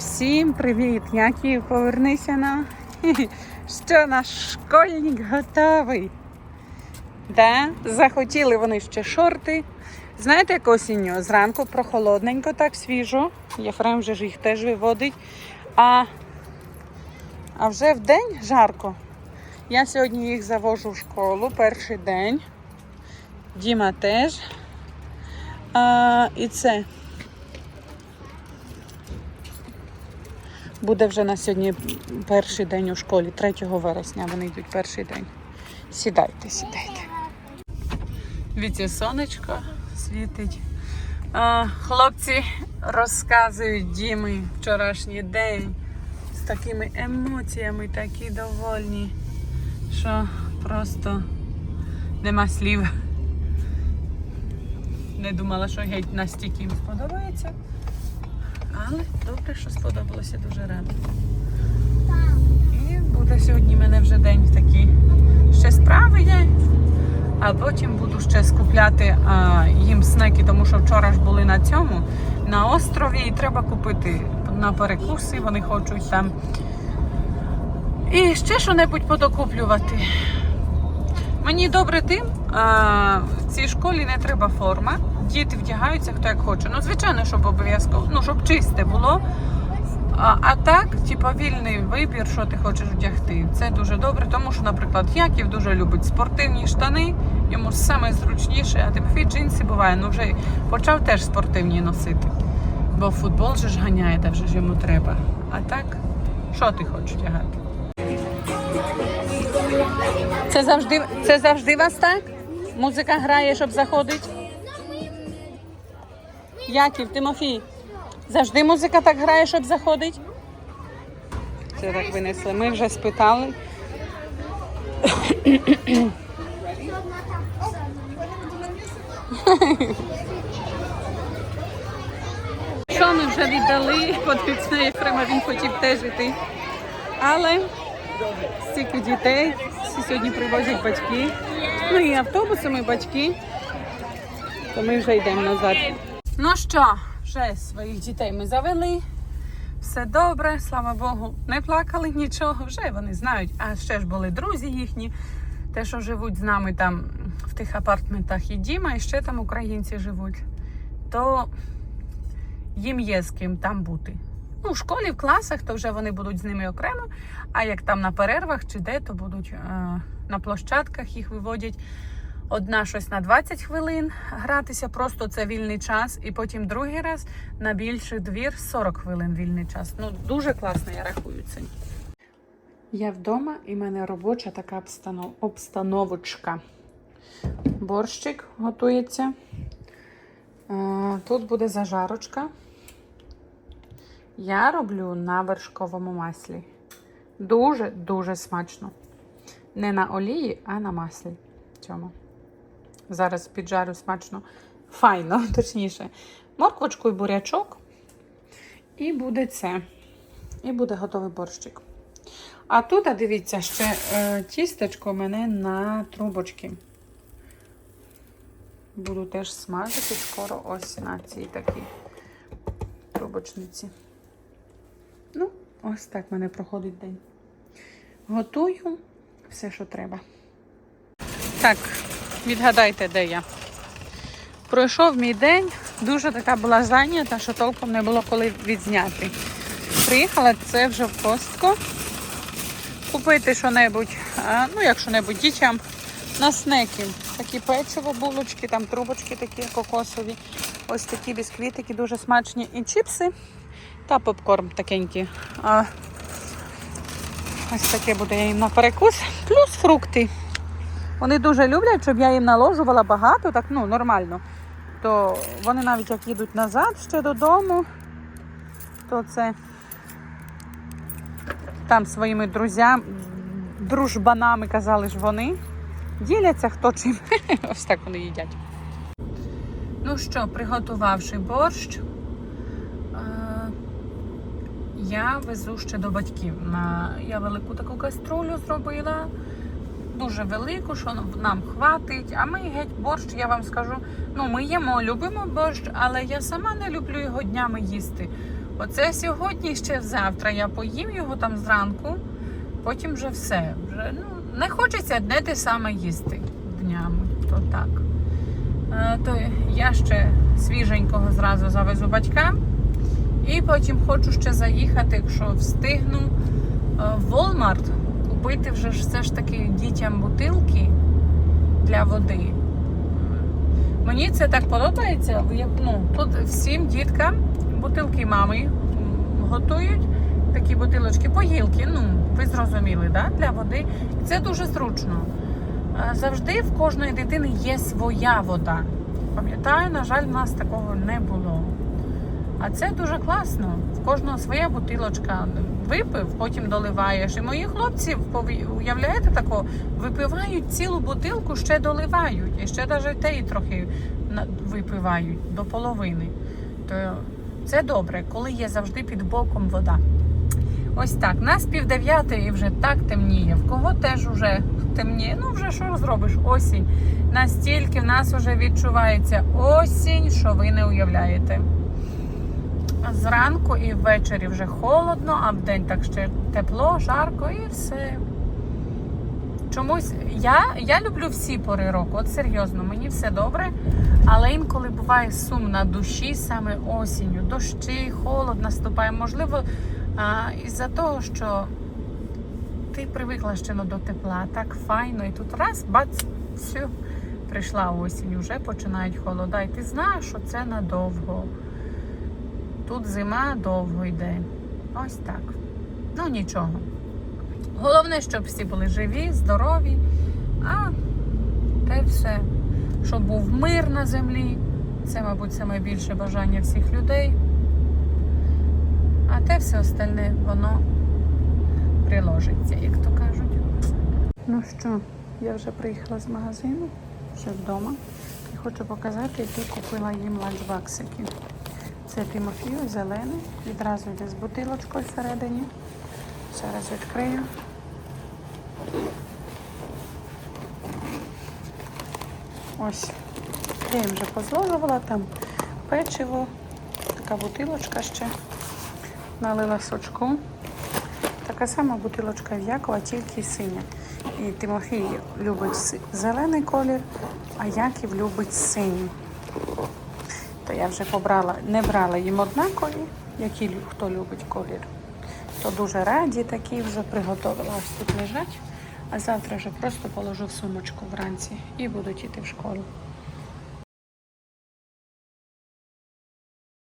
Всім привіт! Яків, повернися на. Що наш школьник готовий? Да? Захотіли вони ще шорти. Знаєте, як осінню? Зранку прохолодненько, так свіжо. Єфрем вже ж їх теж виводить. А, а вже в день жарко. Я сьогодні їх завожу в школу перший день. Діма теж. А, і це. Буде вже на сьогодні перший день у школі, 3 вересня вони йдуть перший день. Сідайте, сідайте. Віці сонечко світить. Хлопці розказують Дімі вчорашній день з такими емоціями, такі довольні, що просто нема слів. Не думала, що геть настільки їм сподобається. Але добре, що сподобалося дуже рада. І буде сьогодні в мене вже день такий. Ще справи є. А потім буду ще скупляти а, їм снеки, тому що вчора ж були на цьому, на острові, і треба купити на перекуси, вони хочуть там. І ще що-небудь подокуплювати. Мені добре тим, а, в цій школі не треба форма. Діти вдягаються хто як хоче. Ну, звичайно, щоб обов'язково, ну, щоб чисте було. А, а так, типа, вільний вибір, що ти хочеш вдягти. Це дуже добре, тому що, наприклад, Яків дуже любить спортивні штани, йому саме зручніше, а Тимофій джинси буває, ну вже почав теж спортивні носити. Бо футбол же ж ганяє, де вже ж йому треба. А так, що ти хочеш вдягати? Це завжди, це завжди вас так? Музика грає, щоб заходить? Яків, Тимофій, завжди музика так грає, щоб заходить? Це так винесли. Ми вже спитали. Що ми вже віддали? Подивіться Єфрема, він хотів теж іти. Але стільки дітей, всі сьогодні привозять батьки. Ну і автобусами батьки. То ми вже йдемо назад. Ну що, вже своїх дітей ми завели. Все добре, слава Богу, не плакали нічого, вже вони знають. А ще ж були друзі їхні, те, що живуть з нами там в тих апартментах і Діма, і ще там українці живуть, то їм є з ким там бути. Ну, в школі, в класах, то вже вони будуть з ними окремо. А як там на перервах чи де, то будуть е, на площадках їх виводять. Одна щось на 20 хвилин гратися, просто це вільний час, і потім другий раз на більший двір 40 хвилин вільний час. Ну дуже класно, я рахую це. Я вдома і в мене робоча така обстанов... обстановочка. Борщик готується. Е, Тут буде зажарочка. Я роблю на вершковому маслі. Дуже-дуже смачно. Не на олії, а на маслі. Цьому. Зараз піджарю смачно. Файно, точніше. Морквочку і бурячок. І буде це. І буде готовий борщик. А тут, дивіться, ще е, тістечко мене на трубочки. Буду теж смажити скоро ось на цій такій трубочниці. Ну, ось так в мене проходить день. Готую все, що треба. Так, відгадайте, де я. Пройшов мій день, дуже така була зайнята, що толком не було коли відзняти. Приїхала це вже в костку. Купити що-небудь, ну як що-небудь дітям на снеки. Такі печиво, булочки, там трубочки такі кокосові. Ось такі бісквітики дуже смачні. І чіпси та попкорн такенький. Ось таке буде їм на перекус. Плюс фрукти. Вони дуже люблять, щоб я їм наложувала багато, так ну нормально. То вони навіть як їдуть назад ще додому, то це там своїми друзями, дружбанами казали ж вони. Діляться хто чим. Ось так вони їдять. Ну що, приготувавши борщ, е, я везу ще до батьків. Я велику таку каструлю зробила дуже велику, що нам хватить. А ми геть борщ, я вам скажу, ну ми їмо, любимо борщ, але я сама не люблю його днями їсти. Оце сьогодні ще завтра. Я поїм його там зранку, потім вже все. Вже, ну, не хочеться одне те саме їсти днями. То так. Е, то я ще свіженького зразу завезу батькам. І потім хочу ще заїхати, якщо встигну, е, в Walmart купити вже ж все ж таки дітям бутилки для води. Мені це так подобається. Ну, тут всім діткам бутилки мами готують. Такі бутилочки, погілки, ну, ви зрозуміли, да? для води. Це дуже зручно. Е, Завжди в кожної дитини є своя вода. Пам'ятаю, на жаль, в нас такого не було. А це дуже класно. В кожного своя бутилочка. Випив, потім доливаєш. І мої хлопці, уявляєте тако, випивають цілу бутилку, ще доливають. І ще навіть те і трохи випивають до половини. То це добре, коли є завжди під боком вода. Ось так. Нас пів дев'ятої і вже так темніє. В кого теж вже темніє. Ну вже що зробиш? Осінь. Настільки в нас вже відчувається осінь, що ви не уявляєте. Зранку і ввечері вже холодно, а вдень так ще тепло, жарко і все. Чомусь я, я люблю всі пори року, от серйозно, мені все добре. Але інколи буває сум на душі саме осінню. Дощі, холод наступає. Можливо, із-за того, що ти привикла ще до тепла, так файно, і тут раз, бац, все, прийшла осінь, вже починають холода. І ти знаєш, що це надовго. Тут зима довго йде. Ось так. Ну нічого. Головне, щоб всі були живі, здорові, а те все, щоб був мир на землі. Це, мабуть, найбільше бажання всіх людей. А те все остальне, воно приложиться, як то кажуть. Ну що, я вже приїхала з магазину, ще вдома. І хочу показати, які купила їм ланчбаксики. Це Тимофію, зелений. Відразу йде з бутилочкою всередині. Зараз відкрию. Ось. Я їм вже позложувала там печиво, така бутилочка ще. Налила сочку. Така сама бутилочка в Якова, тільки синя. І Тимофій любить зелений колір, а Яків любить синій. Я вже побрала, не брала їм однакові, які хто любить колір. То дуже раді такі вже приготувала. Ось тут лежать. А завтра вже просто положу в сумочку вранці і будуть йти в школу.